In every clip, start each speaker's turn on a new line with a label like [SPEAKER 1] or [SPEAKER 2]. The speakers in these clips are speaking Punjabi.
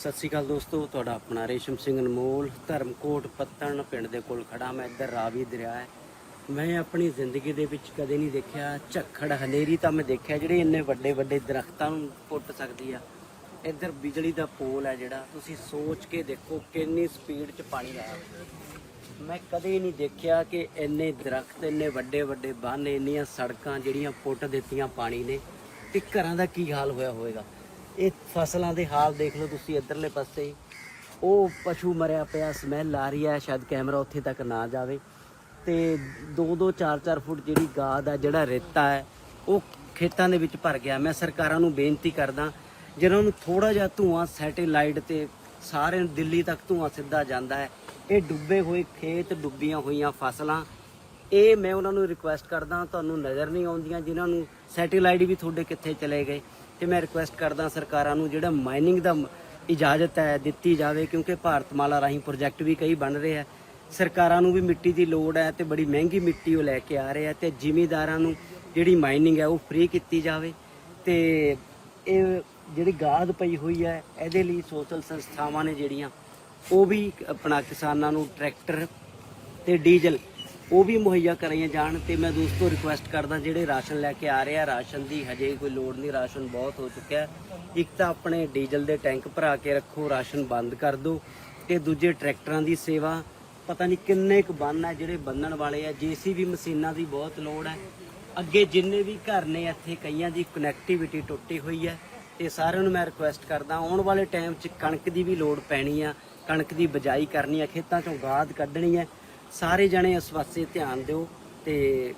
[SPEAKER 1] ਸਤਿ ਸ਼੍ਰੀ ਅਕਾਲ ਦੋਸਤੋ, ਤੁਹਾਡਾ ਆਪਣਾ ਰੇਸ਼ਮ ਸਿੰਘ ਅਨਮੋਲ, ਧਰਮਕੋਟ ਪੱਤਣ ਪਿੰਡ ਦੇ ਕੋਲ ਖੜਾ ਮੈਂ, ਇੱਧਰ ਰਾਵੀ ਦਰਿਆ ਹੈ। ਮੈਂ ਆਪਣੀ ਜ਼ਿੰਦਗੀ ਦੇ ਵਿੱਚ ਕਦੇ ਨਹੀਂ ਦੇਖਿਆ ਝੱਖੜ ਹਨੇਰੀ ਤਾਂ ਮੈਂ ਦੇਖਿਆ ਜਿਹੜੇ ਇੰਨੇ ਵੱਡੇ ਵੱਡੇ ਦਰਖਤਾਂ ਨੂੰ ਪੁੱਟ ਸਕਦੀ ਆ। ਇੱਧਰ ਬਿਜਲੀ ਦਾ ਪੋਲ ਹੈ ਜਿਹੜਾ, ਤੁਸੀਂ ਸੋਚ ਕੇ ਦੇਖੋ ਕਿੰਨੀ ਸਪੀਡ 'ਚ ਪਾਣੀ ਆਇਆ ਮੈਂ ਕਦੇ ਨਹੀਂ ਦੇਖਿਆ ਕਿ ਇੰਨੇ ਦਰਖਤ, ਇੰਨੇ ਵੱਡੇ ਵੱਡੇ ਬੰਨ, ਇੰਨੀਆਂ ਸੜਕਾਂ ਜਿਹੜੀਆਂ ਪੁੱਟ ਦਿੱਤੀਆਂ ਪਾਣੀ ਨੇ, ਤੇ ਘਰਾਂ ਦਾ ਕੀ ਹਾਲ ਹੋਇਆ ਹੋਵੇਗਾ? ਇਹ ਫਸਲਾਂ ਦੇ ਹਾਲ ਦੇਖ ਲਓ ਤੁਸੀਂ ਇੱਧਰਲੇ ਪਾਸੇ ਉਹ ਪਸ਼ੂ ਮਰਿਆ ਪਿਆ ਸਮੈਲ ਆ ਰਹੀ ਹੈ, ਸ਼ਾਇਦ ਕੈਮਰਾ ਉੱਥੇ ਤੱਕ ਨਾ ਜਾਵੇ। ਤੇ 2-2 4-4 ਫੁੱਟ ਜਿਹੜੀ ਗਾਦ ਆ, ਜਿਹੜਾ ਰੇਤਾ ਹੈ, ਉਹ ਖੇਤਾਂ ਦੇ ਵਿੱਚ ਭਰ ਗਿਆ। ਮੈਂ ਸਰਕਾਰਾਂ ਨੂੰ ਬੇਨਤੀ ਕਰਦਾ ਜਿਹਨਾਂ ਨੂੰ ਥੋੜਾ ਜਿਹਾ ਧੂਆਂ ਸੈਟੇਲਾਈਟ ਤੇ ਸਾਰੇ ਦਿੱਲੀ ਤੱਕ ਧੂਆਂ ਸਿੱਧਾ ਜਾਂਦਾ ਹੈ, ਇਹ ਡੁੱਬੇ ਹੋਏ ਖੇਤ, ਡੁੱਬੀਆਂ ਹੋਈਆਂ ਫਸਲਾਂ, ਇਹ ਮੈਂ ਉਹਨਾਂ ਨੂੰ ਰਿਕੁਐਸਟ ਕਰਦਾ, ਤੁਹਾਨੂੰ ਨਜ਼ਰ ਨਹੀਂ ਆਉਂਦੀਆਂ, ਜਿਨ੍ਹਾਂ ਨੂੰ ਸੈਟੇਲਾਈਟ ਵੀ ਤੁਹਾਡੇ ਕਿੱਥੇ ਚਲੇ ਗਏ। ਤੇ ਮੈਂ ਰਿਕੁਐਸਟ ਕਰਦਾ ਸਰਕਾਰਾਂ ਨੂੰ ਜਿਹੜਾ ਮਾਈਨਿੰਗ ਦਾ ਇਜਾਜ਼ਤ ਹੈ, ਦਿੱਤੀ ਜਾਵੇ, ਕਿਉਂਕਿ ਭਾਰਤਮਾਲਾ ਰਾਹੀਂ ਪ੍ਰੋਜੈਕਟ ਵੀ ਕਈ ਬਣ ਰਹੇ ਹੈ। ਸਰਕਾਰਾਂ ਨੂੰ ਵੀ ਮਿੱਟੀ ਦੀ ਲੋੜ ਹੈ ਤੇ ਬੜੀ ਮਹਿੰਗੀ ਮਿੱਟੀ ਉਹ ਲੈ ਕੇ ਆ ਰਹੇ ਆ ਤੇ ਜ਼ਿਮੀਦਾਰਾਂ ਨੂੰ ਜਿਹੜੀ ਮਾਈਨਿੰਗ ਹੈ ਉਹ ਫ੍ਰੀ ਕੀਤੀ ਜਾਵੇ। ਤੇ ਇਹ ਜਿਹੜੀ ਗਾਦ ਪਈ ਹੋਈ ਹੈ, ਇਹਦੇ ਲਈ ਸੋਸ਼ਲ ਸੰਸਥਾਵਾਂ ਨੇ ਜਿਹੜੀਆਂ, ਉਹ ਵੀ ਆਪਣਾ ਕਿਸਾਨਾਂ ਨੂੰ ਟਰੈਕਟਰ ਤੇ ਡੀਜ਼ਲ ਉਹ ਵੀ ਮੁਹੱਈਆ ਕਰਾਈਆਂ ਜਾਣ ਤੇ ਮੈਂ ਦੋਸਤੋ ਰਿਕੁਐਸਟ ਕਰਦਾ ਜਿਹੜੇ ਰਾਸ਼ਨ ਲੈ ਕੇ ਆ ਰਹੇ ਆ, ਰਾਸ਼ਨ ਦੀ ਹਜੇ ਕੋਈ ਲੋੜ ਨਹੀਂ, ਰਾਸ਼ਨ ਬਹੁਤ ਹੋ ਚੁੱਕਿਆ ਇੱਕ ਤਾਂ ਆਪਣੇ ਡੀਜ਼ਲ ਦੇ ਟੈਂਕ ਭਰਾ ਕੇ ਰੱਖੋ, ਰਾਸ਼ਨ ਬੰਦ ਕਰ ਦਿਓ ਤੇ ਦੂਜੇ ਟਰੈਕਟਰਾਂ ਦੀ ਸੇਵਾ। ਪਤਾ ਨਹੀਂ ਕਿੰਨੇ ਕੁ ਬੰਨ ਆ ਜਿਹੜੇ ਬੰਨਣ ਵਾਲੇ ਆ, ਜੀਸੀਬੀ ਮਸ਼ੀਨਾਂ ਦੀ ਬਹੁਤ ਲੋੜ ਹੈ। ਅੱਗੇ ਜਿੰਨੇ ਵੀ ਘਰ ਨੇ ਇੱਥੇ ਕਈਆਂ ਦੀ ਕਨੈਕਟੀਵਿਟੀ ਟੁੱਟੀ ਹੋਈ ਹੈ ਤੇ ਸਾਰਿਆਂ ਨੂੰ ਮੈਂ ਰਿਕੁਐਸਟ ਕਰਦਾ, ਆਉਣ ਵਾਲੇ ਟਾਈਮ 'ਚ ਕਣਕ ਦੀ ਵੀ ਲੋੜ ਪੈਣੀ ਆ, ਕਣਕ ਦੀ ਬਜਾਈ ਕਰਨੀ ਆ, ਖੇਤਾਂ 'ਚੋਂ ਗਾਦ ਕੱਢਣੀ ਹੈ। ਸਾਰੇ ਜਣੇ ਇਸ ਪਾਸੇ ਧਿਆਨ ਦਿਓ ਤੇ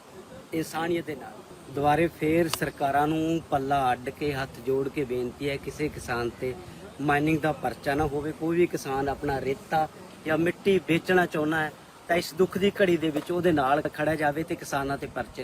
[SPEAKER 1] ਇਨਸਾਨੀਅਤ ਦੇ ਨਾਲ। ਦੁਬਾਰੇ ਫੇਰ ਸਰਕਾਰਾਂ ਨੂੰ ਪੱਲਾ ਅੱਡ ਕੇ, ਹੱਥ ਜੋੜ ਕੇ ਬੇਨਤੀ ਹੈ ਕਿਸੇ ਕਿਸਾਨ ਤੇ ਮਾਈਨਿੰਗ ਦਾ ਪਰਚਾ ਨਾ ਹੋਵੇ। ਕੋਈ ਵੀ ਕਿਸਾਨ ਆਪਣਾ ਰੇਤਾ ਜਾਂ ਮਿੱਟੀ ਵੇਚਣਾ ਚਾਹੁੰਦਾ ਹੈ ਤਾਂ ਇਸ ਦੁੱਖ ਦੀ ਘੜੀ ਦੇ ਵਿੱਚ ਉਹਦੇ ਨਾਲ ਖੜਾ ਜਾਵੇ ਤੇ ਕਿਸਾਨਾਂ ਤੇ ਪਰਚੇ